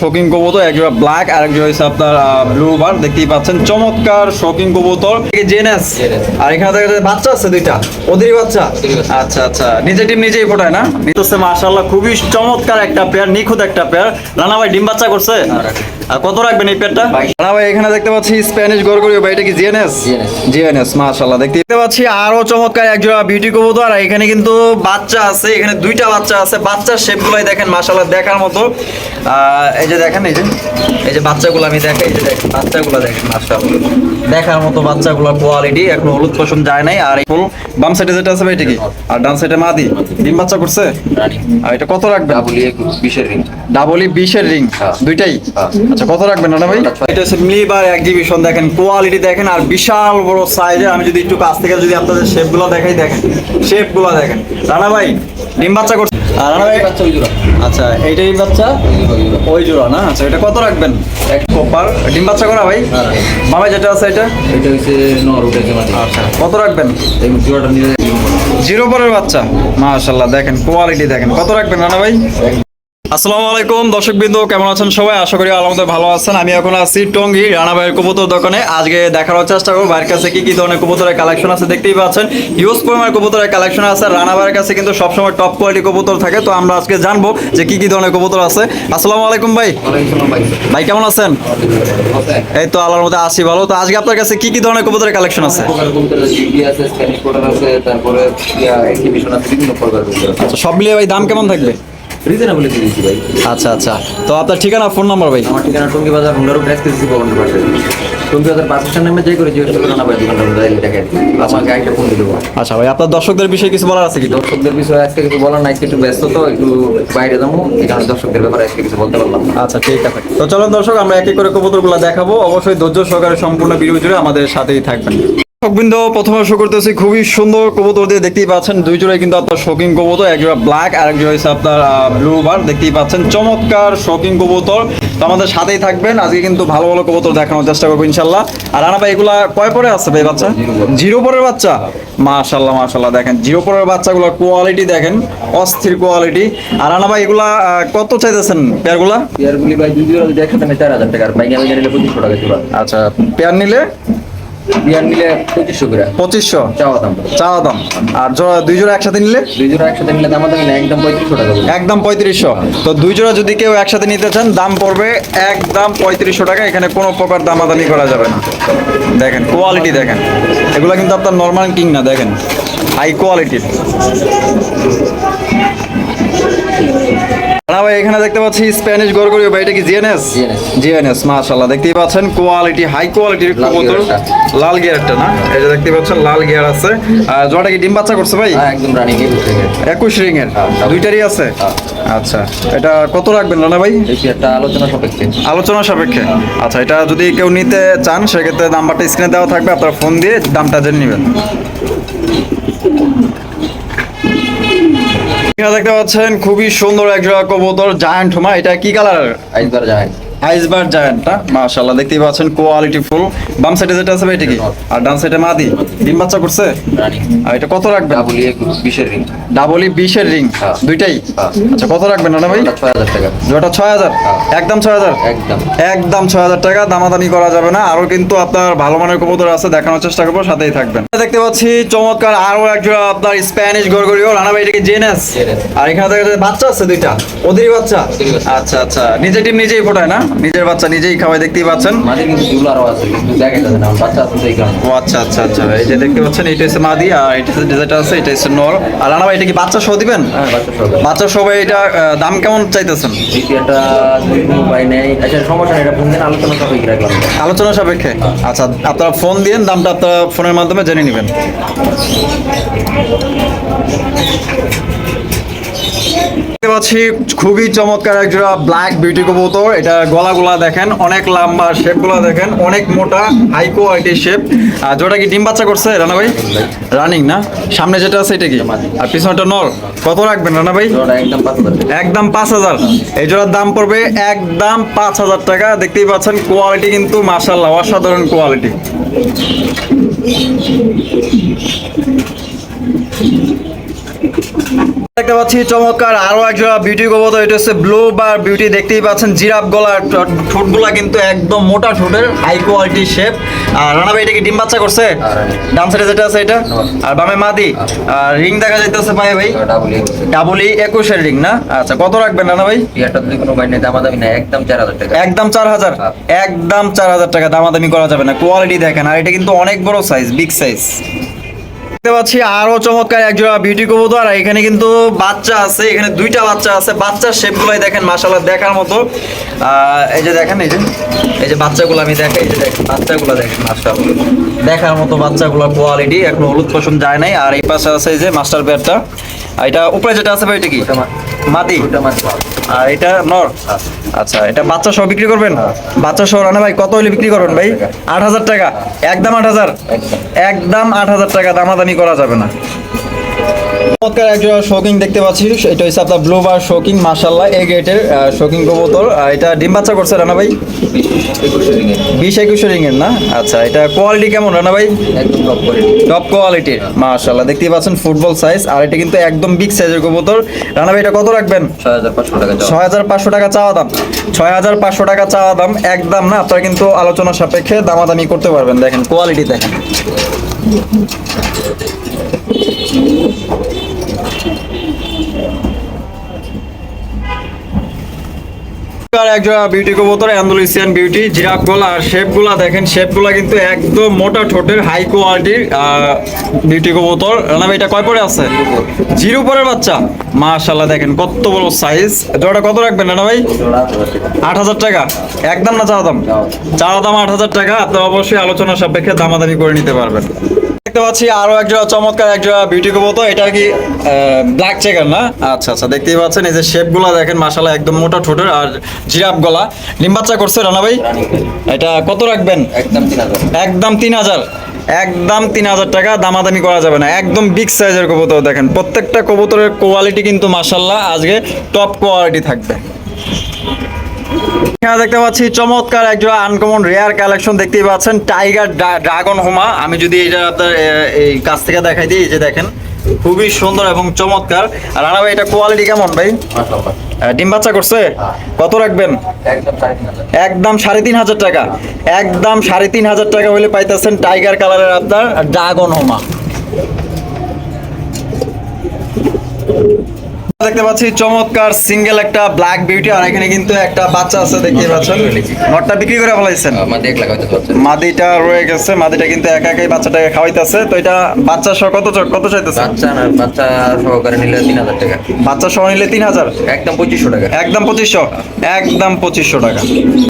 Shocking কবুতর একজোড়া black আর একজোড়া হচ্ছে আপনার ব্লু বার দেখতেই পাচ্ছেন। চমৎকার শোকিং কবুতর। জেনেস আর এখানে দেখা যাচ্ছে বাচ্চা আছে দুইটা। ওদেরই বাচ্চা? আচ্ছা আচ্ছা। নিজে ডিম নিজেই ফোটায় না? নিতেছে মাশাআল্লাহ খুবই চমৎকার একটা পেয়ার নিখুঁত একটা পেয়ার রানা ভাই ডিম বাচ্চা করছে? আর কত রাখবেন এই পেয়ারটা রানা ভাই এখানে দেখতে পাচ্ছি স্প্যানিশ গরগরিও ভাই এটা কি জিএনএস জিএনএস মাশাআল্লাহ। দেখতে দেখতে পাচ্ছি আরও চমৎকার একজোড়া বিউটি কবুতর। আর এখানে কিন্তু বাচ্চা আছে এখানে দুইটা বাচ্চা আছে। বাচ্চার শেপগুলাই দেখেন মাশাআল্লাহ দেখার মতো। এই যে দেখেন এই যে এই যে বাচ্চাগুলো আমি দেখাই এই যে দেখেন বাচ্চাগুলো দেখেন মাশাআল্লাহ দেখার মতো বাচ্চাগুলোর কোয়ালিটি এখন হলুদ পশম যায় নাই আর ফুল বাম সাইডে যেটা আছে ভাই এটা কি? আর ডান সাইডে মাদি। ডিম বাচ্চা করছে? আর এটা কত রাখবেন? ডাবলি বিশের রিং ডাবলি বিশের রিং হ্যাঁ। দুইটাই? হ্যাঁ। আচ্ছা কত রাখবেন না ভাই? এটা হচ্ছে মিলিবার এক্সিবিশন দেখেন কোয়ালিটি দেখেন আর বিশাল বড় সাইজে আমি যদি একটু কাছ থেকে যদি আপনাদের শেপগুলো দেখাই দেখেন শেপগুলো দেখেন। রানা ভাই ডিম বাচ্চা করছে। আর রানা ভাই বাচ্চা ওই জোড়া। আচ্ছা এইটাই বাচ্চা? ওই জোড়া, না? আচ্ছা এটা কত রাখবেন? এক কপার। ডিম বাচ্চা করা ভাই? হ্যাঁ। মামা যেটা আছে এটা? এটা হচ্ছে নর ওটা আচ্ছা কত রাখবেন? এই জোড়াটা নিয়ে জিরো পরের বাচ্চা। মাশাল্লাহ দেখেন কোয়ালিটি দেখেন। কত রাখবেন রানা ভাই? আসসালামু আলাইকুম দর্শকবৃন্দ কেমন আছেন সবাই? আশা করি আলহামদুলিল্লাহ ভালো আছেন। আমি এখন আছি টঙ্গি রানা ভাইয়ের কবুতর দোকানে। আজকে দেখার চেষ্টা করব ভাইয়ের কাছে কি কি ধরনের কবুতরের কালেকশন আছে। দেখতেই পাচ্ছেন হিউজ পরিমাণের কবুতরের কালেকশন আছে। রানা ভাইয়ের কাছে কিন্তু সবসময় টপ কোয়ালিটি কবুতর থাকে। তো আমরা আজকে জানব যে কি কি ধরনের কবুতর আছে। আসসালামু আলাইকুম ভাই। ভাই ভাই কেমন আছেন? এই তো আল্লাহর মধ্যে আসি ভালো। তো আজকে আপনার কাছে কি কি ধরনের কবুতরের কালেকশন আছে। আচ্ছা সব মিলিয়ে ভাই দাম কেমন থাকবে? রিজনেবল দিয়ে দিচ্ছি ভাই। আচ্ছা আচ্ছা। তো আপনার ঠিকানা ফোন নাম্বার ভাই? আমার ঠিকানা টঙ্গি বাজার হুন্ডারু প্রেস কেসি ভবনের পাশে টঙ্গি বাজার বাস স্ট্যান্ড নামে যাই করে জিজ্ঞেস করবেন আমার দোকানটা মোবাইল দেখেন আমাকে একটা ফোন দিল। আচ্ছা ভাই আপনার দর্শকদের বিষয়ে কিছু বলার আছে কি? দর্শকদের বিষয়ে আজকে কিছু বলার নাই একটু ব্যস্ত তো একটু বাইরে যাব এই কারণে দর্শকদের ব্যাপারে আজকে কিছু বলতে পারলাম আচ্ছা ঠিক আছে। তো চলুন দর্শক আমরা এক এক করে কবুতরগুলো দেখাবো। অবশ্যই ধৈর্য সহকারে সম্পূর্ণ ভিডিও জুড়ে আমাদের সাথেই থাকবেন। দর্শকবৃন্দ প্রথমে শুরু করতেছি খুবই সুন্দর কবুতর দিয়ে দেখতেই পাচ্ছেন। দুই জোড়াই কিন্তু আপনার শৌকিং কবুতর এক জোড়া ব্ল্যাক আর এক জোড়া হচ্ছে আপনার ব্লু বার দেখতেই পাচ্ছেন। চমৎকার শৌকিং কবুতর। তো আমাদের সাথেই থাকবেন। আজকে কিন্তু ভালো ভালো কবুতর দেখানোর চেষ্টা করব ইনশাল্লাহ আর রানা ভাই এগুলা কয় পরে আছে ভাই বাচ্চা? জিরো পরের বাচ্চা। মাশাল্লাহ মাশাল্লাহ দেখেন জিরো পরের বাচ্চাগুলোর কোয়ালিটি দেখেন অস্থির কোয়ালিটি আর রানা ভাই এগুলা কত চাইতেছেন পেয়ারগুলা? ইয়ারগুলি ভাই দুই জোড়া একসাথে চার হাজার টাকা। আর পঁচিশশো টাকা আচ্ছা পেয়ার নিলে? বিয়ার নিলে পঁচিশশো করে। পঁচিশশো? চাওয়া দাম। চাওয়া দাম। আর জোড়া দুই জোড়া একসাথে নিলে? দুই জোড়া একসাথে নিলে দাম দামি একদম পঁয়ত্রিশশো টাকা একদম পঁয়ত্রিশশো। তো দুই জোড়া যদি কেউ একসাথে নিতে চান দাম পড়বে একদম পঁয়ত্রিশশো টাকা। এখানে কোনো প্রকার দামাদামি করা যাবে না। দেখেন কোয়ালিটি দেখেন। এগুলো কিন্তু আপনার নর্মাল কিং না দেখেন। হাই কোয়ালিটির না ভাই এখানে দেখতে পাচ্ছি স্প্যানিশ গরগরিও ভাই এটা কি জিএনএস জিএনএস মাশাআল্লাহ। দেখতেই পাচ্ছেন কোয়ালিটি হাই কোয়ালিটির কবুতর। লাল গিয়ারটা না? এই যে দেখতে পাচ্ছেন লাল গিয়ার আছে। আর জোড়াটা কি ডিম বাচ্চা করছে ভাই? হ্যাঁ একদম রানিং এই বুঝতে একুশ রিং এর দুইটারই আছে? হ্যাঁ। আচ্ছা এটা কত রাখবেন রানা ভাই? এই একটা আলোচনা সাপেক্ষে। আলোচনা সাপেক্ষে। আচ্ছা এটা যদি কেউ নিতে চান সেক্ষেত্রে নাম্বারটা স্ক্রিনে দেওয়া থাকবে আপনারা ফোন দিয়ে দামটা জেনে নেবেন। দেখতে পাচ্ছেন খুবই সুন্দর এক কবুতর জায়ান্ট হুমা এটা কি কালার একবার যায় আইসবার জায়ান্টটা মাশাআল্লাহ দেখতেই পাচ্ছেন কোয়ালিটি ফুল বাম সাইডে যেটা আছে ভাই এটা কি? আর ডান সাইডে মাদি? ডিম বাচ্চা করছে? আর এটা কত রাখবেন? ডাবলি বিশের রিং ডাবলি বিশের রিং হ্যাঁ। দুইটাই? হ্যাঁ। আচ্ছা কত রাখবেন ভাই? ছয় হাজার টাকা। জোড়াটা ছয় হাজার? হ্যাঁ। একদম ছয় হাজার? একদম। একদম ছয় হাজার টাকা দামাদামি করা যাবে না। আরও কিন্তু আপনার ভালো মানের কবুতর আছে দেখানোর চেষ্টা করব সাথেই থাকবেন। দেখতে পাচ্ছি চমৎকার আরও একজোড়া আপনার স্প্যানিশ গরগরিও। রানা ভাই এটাকে জেনেস? জেনেস। আর এখানে দেখা যাচ্ছে বাচ্চা আছে দুইটা? ওদেরই বাচ্চা? ওদেরই বাচ্চা। আচ্ছা আচ্ছা। নিজে টিম নিজেই ফোটায় না? নিজের বাচ্চা নিজেই খাওয়ায় দেখতেই পাচ্ছেন? কিন্তু দুলো আছে কিন্তু দেখা না বাচ্চা আছে এই কারণে। ও আচ্ছা আচ্ছা আচ্ছা এই যে দেখতে পাচ্ছেন এটা হচ্ছে মাদি আর এটা হচ্ছে যেটা আছে এটা হচ্ছে নর আর রানা ভাই এটা কি বাচ্চা সহ দিবেন? হ্যাঁ বাচ্চা সবাই এটা দাম কেমন চাইতেছেন? যদি কোনো নেই। আচ্ছা সমস্যা এটা ফোন দিন আলোচনা সাপেক্ষে রাখলাম। আলোচনা সাপেক্ষে? আচ্ছা আপনারা ফোন দিন দামটা আপনারা ফোনের মাধ্যমে জেনে নেবেন। দেখতে পাচ্ছি খুবই চমৎকার এক জোড়া ব্ল্যাক বিউটি কবুতর। এটা গলাগুলা দেখেন অনেক লম্বা শেপগুলো দেখেন অনেক মোটা হাই কোয়ালিটি শেপ আর জোড়া কি ডিম বাচ্চা করছে রানা ভাই? রানিং না? সামনে যেটা আছে এটা কি? আর পিছনটা নর কত রাখবেন রানা ভাই? একদম পাঁচ হাজার। একদম পাঁচ হাজার। এই জোড়ার দাম পড়বে একদম পাঁচ হাজার টাকা। দেখতেই পাচ্ছেন কোয়ালিটি কিন্তু মাসাল্লাহ অসাধারণ কোয়ালিটি দেখতে পাচ্ছি চমৎকার আরও বিউটি কবুতর এটা হচ্ছে ব্লু বার বিউটি দেখতেই পাচ্ছেন জিরাফ গলার ঠোঁটগুলা কিন্তু একদম মোটা ঠোঁটের হাই কোয়ালিটি শেপ আর রানা ভাই এটা কি ডিম বাচ্চা করছে? ডান সাইডে যেটা আছে এটা? আর বামে মাদি? আর রিং দেখা যাইতেছে ভাই। ভাই ডাবল ই একুশের। রিং না? আচ্ছা কত রাখবেন রানা ভাই? ইয়ারটা যদি কোনো বাইনে দামাদামি না একদম চার হাজার টাকা। একদম চার হাজার? একদম চার হাজার টাকা দামাদামি করা যাবে না। কোয়ালিটি দেখেন। আর এটা কিন্তু অনেক বড় সাইজ বিগ সাইজ দেখতে পাচ্ছি আরও চমৎকার একজোড়া বিউটি কবুতর, আর এখানে কিন্তু বাচ্চা আছে, এখানে দুইটা বাচ্চা আছে, বাচ্চার শেপগুলাই দেখেন মাসাল্লাহ দেখার মতো। এই যে দেখেন, এই যে এই যে বাচ্চাগুলো আমি দেখাই, এই যে দেখেন, বাচ্চাগুলো দেখেন মাসাল্লাহ দেখার মতো বাচ্চাগুলোর কোয়ালিটি এখন হলুদ পছন্দ যায় নাই, আর এই পাশে আছে এই যে মাস্টার পেয়ারটা এটা উপরে যেটা আছে ভাই এটা কি? মাদি আর এটা নর? আচ্ছা এটা বাচ্চা সহ বিক্রি করবেন? বাচ্চা সহ রানা ভাই কত হলে বিক্রি করবেন ভাই? আট হাজার টাকা। একদম আট হাজার। একদম আট হাজার টাকা দামাদামি করা যাবে না। চমৎকার একটা শোকিং দেখতে পাচ্ছি। এটা হচ্ছে আপনার ব্লু বার শোকিং মার্শাল্লাহ এ গেটের শোকিং কবুতর। এটা ডিম বাচ্চা করছে রানা ভাই? বিশ একুশে রিংয়ের না? আচ্ছা এটা কোয়ালিটি কেমন রানা ভাই? টপ কোয়ালিটির মার্শাল্লাহ দেখতেই পাচ্ছেন ফুটবল সাইজ আর এটা কিন্তু একদম বিগ সাইজের কবুতর। রানা ভাই এটা কত রাখবেন? ছয় হাজার পাঁচশো টাকা চাওয়া। দাম। ছয় হাজার পাঁচশো টাকা চাওয়া দাম একদম না? আপনারা কিন্তু আলোচনা সাপেক্ষে দামাদামি করতে পারবেন। দেখেন কোয়ালিটি দেখেন। আর একজোড়া বিউটি কবুতর অ্যান্ডালুসিয়ান বিউটি জিরাফ গলা আর শেপগুলা দেখেন শেপগুলা কিন্তু একদম মোটা ঠোঁটের হাই কোয়ালিটির বিউটি কবুতর। রানা এটা কয় পরে আছে? জিরো পরের বাচ্চা? মাশাল্লাহ দেখেন কত বড় সাইজ কত রাখবেন রানা ভাই? আট হাজার টাকা। একদম না চাওয়া দাম? চাওয়া দাম। আট হাজার টাকা আপনি অবশ্যই আলোচনা সাপেক্ষে দামাদামি করে নিতে পারবেন। দেখতে পাচ্ছি আরও একজোড়া চমৎকার একজোড়া বিউটি কবুতর। এটা কি ব্ল্যাক চেকার না? আচ্ছা আচ্ছা দেখতেই পাচ্ছেন এই যে শেপগুলা দেখেন মাসালা একদম মোটা ঠোঁটের আর জিরাফ গলা। ডিম বাচ্চা করছে রানা ভাই। এটা কত রাখবেন? একদম তিন হাজার। একদম তিন হাজার। একদম তিন হাজার টাকা দামাদামি করা যাবে না। একদম বিগ সাইজের কবুতর দেখেন। প্রত্যেকটা কবুতরের কোয়ালিটি কিন্তু মাসাল্লাহ আজকে টপ কোয়ালিটি থাকবে। এখানে দেখতে পাচ্ছি চমৎকার একজন আনকমন রেয়ার কালেকশন দেখতেই পাচ্ছেন। টাইগার ড্রাগন হোমা আমি যদি এটা আপনার এই কাছ থেকে দেখাই দিই এই যে দেখেন খুবই সুন্দর এবং চমৎকার। আর রানা ভাই এটা কোয়ালিটি কেমন ভাই? ডিম বাচ্চা করছে? কত রাখবেন? একদম সাড়ে তিন হাজার। একদম সাড়ে তিন হাজার টাকা। একদম সাড়ে তিন হাজার টাকা হলে পাইতেছেন টাইগার কালারের আপনার ড্রাগন হোমা দেখতে পাচ্ছি চমৎকার সিঙ্গেল একটা ব্ল্যাক বিউটি আর এখানে কিন্তু একটা বাচ্চা আছে দেখতে পাচ্ছেন? নটটা বিক্রি করে ফেলাইছেন? মাদিটা রয়ে গেছে মাদিটা কিন্তু একা একাই বাচ্চাটাকে খাওয়াইতেছে। তো এটা বাচ্চা সহ কত কত চাইতেছে? বাচ্চা না বাচ্চা সহকারে নিলে তিন হাজার টাকা। বাচ্চা সহ নিলে তিন হাজার? একদম পঁচিশশো টাকা। একদম পঁচিশশো? একদম পঁচিশশো টাকা।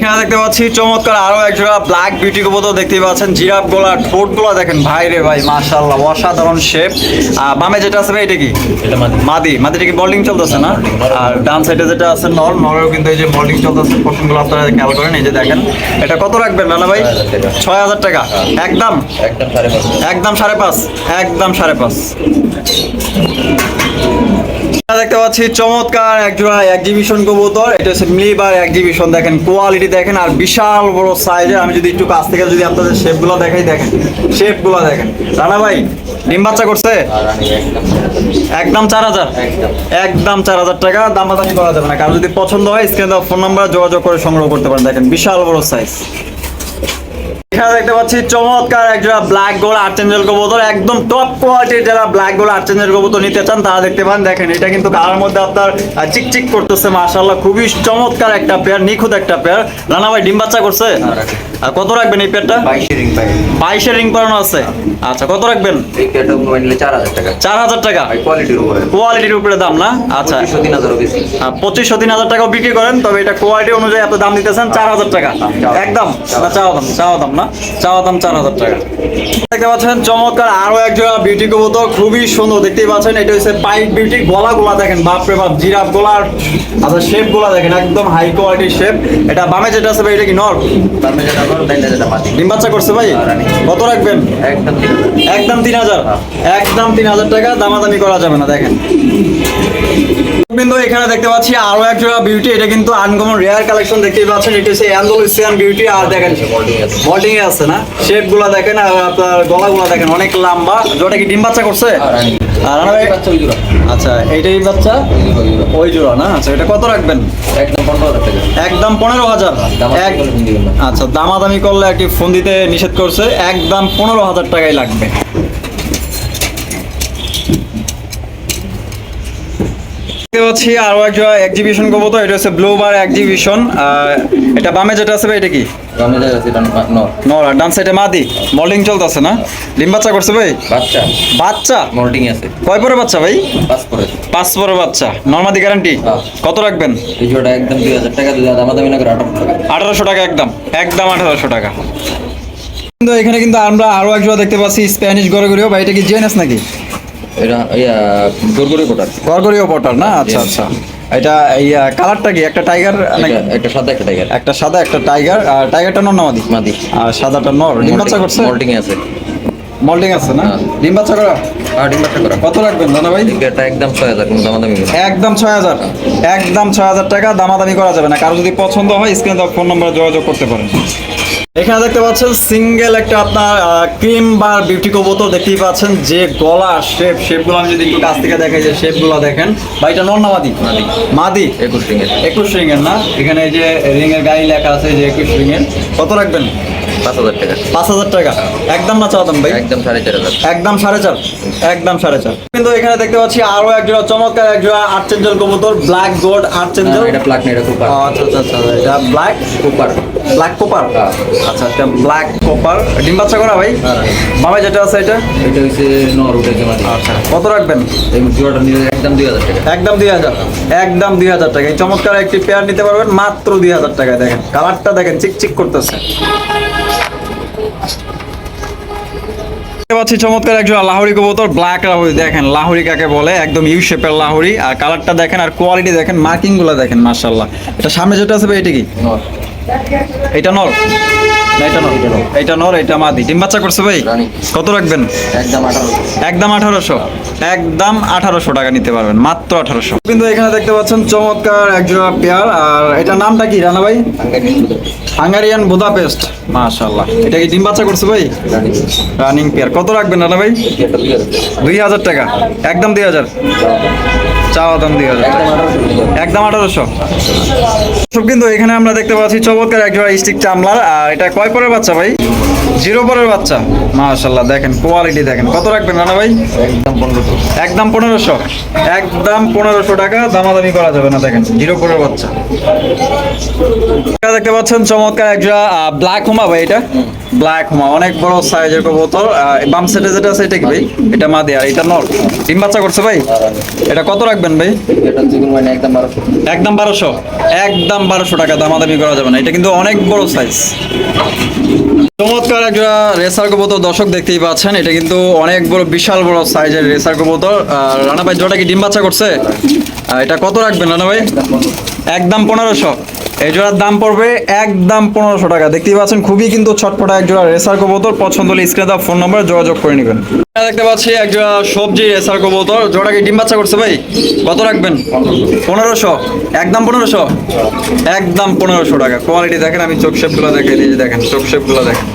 এখানে দেখতে পাচ্ছি চমৎকার আরও এক জোড়া ব্ল্যাক বিউটি কবুতর দেখতেই পাচ্ছেন জিরাফ গোলা ঠোঁট গোলা দেখেন। ভাই রে ভাই মাশাল্লাহ অসাধারণ শেপ বামে যেটা আছে ভাই এটা কি? এটা মাদি। মাদিটা কি বোল্ডিং চলতেছে না? আর ডান সাইডে যেটা আছে নল নলেও কিন্তু এই যে বোল্ডিং চলতেছে পশমগুলো আপনারা খেয়াল করেন এই যে দেখেন। এটা কত রাখবেন রানা ভাই? ছয় হাজার টাকা। একদম? একদম সাড়ে পাঁচ। একদম সাড়ে পাঁচ। দেখতে পাচ্ছি চমৎকার একজোড়া কবুতর। এটা হচ্ছে মিলিবার দেখেন কোয়ালিটি দেখেন, আর বিশাল বড় সাইজের আমি যদি একটু কাছ থেকে যদি আপনাদের শেপগুলো দেখাই, দেখেন শেপগুলো দেখেন। রানা ভাই, ডিম বাচ্চা করছে? একদম চার হাজার। একদম চার হাজার টাকা, দামাদামি করা যাবে না। কারণ যদি পছন্দ হয় স্ক্রিনে ফোন নাম্বার যোগাযোগ করে সংগ্রহ করতে পারেন। দেখেন, বিশাল বড় সাইজ এখানে দেখতে পাচ্ছি চমৎকার একজোড়া ব্ল্যাক গোল আর্চেঞ্জেল কবুতর একদম টপ কোয়ালিটির যারা ব্ল্যাক গোল আর্চেঞ্জেল কবুতর নিতে চান তারা দেখতে পান দেখেন এটা কিন্তু মধ্যে আপনার চিকচিক করতেছে খুবই চমৎকার একটা পেয়ার নিখুঁত একটা পেয়ার রানা ভাই ডিম বাচ্চা করছে? আর কত রাখবেন এই পেয়ারটা বাইশে রিং আছে। আচ্ছা কত রাখবেন? চার হাজার টাকা। টাকা? কোয়ালিটির উপরে। দাম না? আচ্ছা। পঁচিশশো তিন হাজার টাকাও বিক্রি করেন তবে এটা কোয়ালিটি অনুযায়ী এত দাম দিতেছেন চার হাজার টাকা। একদম। চাওয়া দাম চাওয়া দাম না? চাওয়া দাম চার হাজার টাকা। দেখতে পাচ্ছেন চমৎকার আরও এক জোড়া বিউটি কবুতর খুবই সুন্দর। দেখতেই পাচ্ছেন এটা হচ্ছে পাইপ বিউটি গলা গোলা দেখেন বাপরে বাপ জিরাফ গোলার আচ্ছা শেপ গোলা দেখেন একদম হাই কোয়ালিটির শেপ এটা বামে যেটা আছে ভাই এটা কি নর? যেটা ডিম বাচ্চা করছে ভাই? কত রাখবেন? একদম তিন হাজার। একদম তিন হাজার? একদম তিন হাজার টাকা দামাদামি করা যাবে না দেখেন। কিন্তু এখানে দেখতে পাচ্ছি আরও এক জোড়া বিউটি এটা কিন্তু আনকমন রেয়ার কালেকশন দেখতেই পাচ্ছেন এটা হচ্ছে অ্যান্ডোলুসিয়ান বিউটি আর দেখেন মল্টিং এ আছে না? শেপগুলা দেখেন আর আপনার গলা গুলা দেখেন অনেক লম্বা। জোটা কি ডিম বাচ্চা করছে? আর রানা ভাই বাচ্চা ওই জোড়া। আচ্ছা এইটাই বাচ্চা? ওই জোড়া, জোড়া। না? আচ্ছা এটা কত রাখবেন? একদম পনেরো হাজার টাকা। একদম পনেরো হাজার? না। আচ্ছা দামাদামি করলে একটি ফোন দিতে নিষেধ করছে। একদম পনেরো হাজার টাকাই লাগবে। দেখতে পাচ্ছি আরও একটা এক্সিবিশন করব তো এটা হচ্ছে ব্লু বার এক্সিবিশন এটা বামে যেটা আছে ভাই এটা কি? নর আর ডান সাইডে মাদি মল্ডিং চলতেছে না? ডিম বাচ্চা করছে ভাই? বাচ্চা। বাচ্চা? মোল্ডিং আছে। কয় পরে বাচ্চা ভাই? পাঁচ পরে বাচ্চা। নর্মাদি গ্যারান্টি হ্যাঁ। কত রাখবেন? এই একদম দুই হাজার টাকা দুই হাজার দামাদামি না করে আঠারো টাকা। আঠারোশো টাকা একদম। একদম আঠারোশো টাকা। কিন্তু এখানে কিন্তু আমরা আরও এক জোড়া দেখতে পাচ্ছি স্প্যানিশ গড়গড়িও বা এটা কি জেনেস নাকি? এটা ইয়া গরগরি না? আচ্ছা আচ্ছা। এটা ইয়া কালারটা কি? একটা টাইগার একটা সাদা একটা টাইগার। একটা সাদা একটা টাইগার। আর টাইগারটা নর মাদি? আর সাদাটা নর। ডিম বাচ্চা করছে? মোল্ডিং আছে। মল্ডিং আছে না? হ্যাঁ। ডিম বাচ্চা করা? আর ডিম বাচ্চা করা। কত রাখবেন দাদা ভাই এটা একদম ছয় হাজার কোনো দামাদামি নেই। একদম ছয় হাজার। একদম ছয় হাজার টাকা দামাদামি করা যাবে না। কারও যদি পছন্দ হয় স্ক্রিনে ফোন নম্বরে যোগাযোগ করতে পারেন। এখানে দেখতে পাচ্ছেন সিঙ্গেল একটা আপনার ক্রিম বা বিউটি কবুতর দেখতেই পাচ্ছেন। যে গলা শেপ শেপগুলো আমি যদি একটু কাছ থেকে দেখাই যে শেপগুলো দেখেন। বা এটা নর না মাদি? মাদি। একুশ রিঙের। একুশ রিঙের না? এখানে এই যে রিঙের এর গাড়ি লেখা আছে যে একুশ রিঙের। কত রাখবেন? পাঁচ হাজার টাকা। পাঁচ হাজার টাকা। একদম না ভাই? একদম সাড়ে চার হাজার। একদম সাড়ে চার। একদম সাড়ে চার। কিন্তু এখানে দেখতে পাচ্ছি আরও চমৎকার আর্চেঞ্জেল কবুতর ব্ল্যাক গোল্ড আর্চেঞ্জেল না, এটা প্লাক না এটা কুপার আচ্ছা আচ্ছা আচ্ছা এটা ব্ল্যাক কুপার ব্ল্যাক কোপার। আচ্ছা এটা ব্ল্যাক কোপার ডিম বাচ্চা করা ভাই? হ্যাঁ। যেটা আছে এটা? এটা হচ্ছে নর আচ্ছা কত রাখবেন? এই জোড়াটা নিলে একদম দুই হাজার টাকা। একদম দুই হাজার। একদম দুই হাজার টাকা। এই চমৎকার একটি পেয়ার নিতে পারবেন মাত্র দুই হাজার টাকায় দেখেন। কালারটা দেখেন চিকচিক করতেছে। পাচ্ছি চমৎকার একজন লাহরি কবুতর ব্ল্যাক লাহরি, দেখেন, লাহরি কাকে বলে, একদম ইউ শেপের লাহোরি। আর কালারটা দেখেন আর কোয়ালিটি দেখেন মার্কিংগুলো দেখেন মার্শাল্লাহ এটা সামনে যেটা আছে এটা কি? এটা নর। এটা নর এটা নর এটা মাদি। ডিম বাচ্চা করছে ভাই? কত রাখবেন? একদম একদম আঠারোশো। একদম আঠারোশো টাকা নিতে পারবেন মাত্র আঠারোশো। কিন্তু এখানে দেখতে পাচ্ছেন চমৎকার একজোড়া পেয়ার। আর এটা নামটা কি রানা ভাই? হাঙ্গারিয়ান বুদাপেস্ট মাশাল্লাহ এটা কি ডিম বাচ্চা করছে ভাই? রানিং। পেয়ার। কত রাখবেন রানা ভাই? দুই হাজার টাকা। একদম দুই হাজার। চাওয়া দাম হাজার একদম আঠারোশো। সব কিন্তু এখানে আমরা দেখতে পাচ্ছি চমৎকার একজোড়া স্টিক চামলার। আর এটা কয় পরের বাচ্চা ভাই? জিরো পরের বাচ্চা। মাশাল্লাহ দেখেন কোয়ালিটি দেখেন। কত রাখবেন রানা ভাই? একদম পনেরোশো। একদম পনেরোশো। একদম পনেরোশো টাকা দামাদামি করা যাবে না দেখেন জিরো পরের বাচ্চা। দেখতে পাচ্ছেন চমৎকার একটা ব্ল্যাক হোমা ভাই এটা। ব্ল্যাক হোমা অনেক বড় সাইজের কবুতর। বাম সাইডে যেটা আছে এটা কি ভাই? এটা মাদি আর এটা নর। ডিম বাচ্চা করছে ভাই? এটা কত রাখবেন? ভাই? এটা হচ্ছে কোনো মানে একদম বারোশো। একদম বারোশো? একদম 1200 টাকা দামাদামি করা যাবে না। এটা কিন্তু অনেক বড় সাইজ চমৎকার একটা রেসার কবুতর দর্শক দেখতেই পাচ্ছেন। এটা কিন্তু অনেক বড় বিশাল বড় সাইজের রেসার কবুতর। আর রানা ভাই জোটা কি ডিম বাচ্চা করছে? এটা কত রাখবেন রানা ভাই? একদম পনেরোশো। এই জোড়ার দাম পড়বে একদম পনেরোশো টাকা। দেখতেই পাচ্ছেন, খুবই কিন্তু ছটফটা এক জোড়া রেসার কবুতর। পছন্দ হলে স্ক্রিনে দেওয়া ফোন নম্বরে যোগাযোগ করে নেবেন। দেখতে পাচ্ছি এক জোড়া সবজি রেসার কবুতর। জোড়া কি ডিম বাচ্চা করছে ভাই? কত রাখবেন? পনেরোশো। একদম পনেরোশো? একদম পনেরোশো টাকা। কোয়ালিটি দেখেন, আমি চোখ শেপগুলো দেখে দিয়েছি দেখেন, চোখ শেপগুলো দেখেন।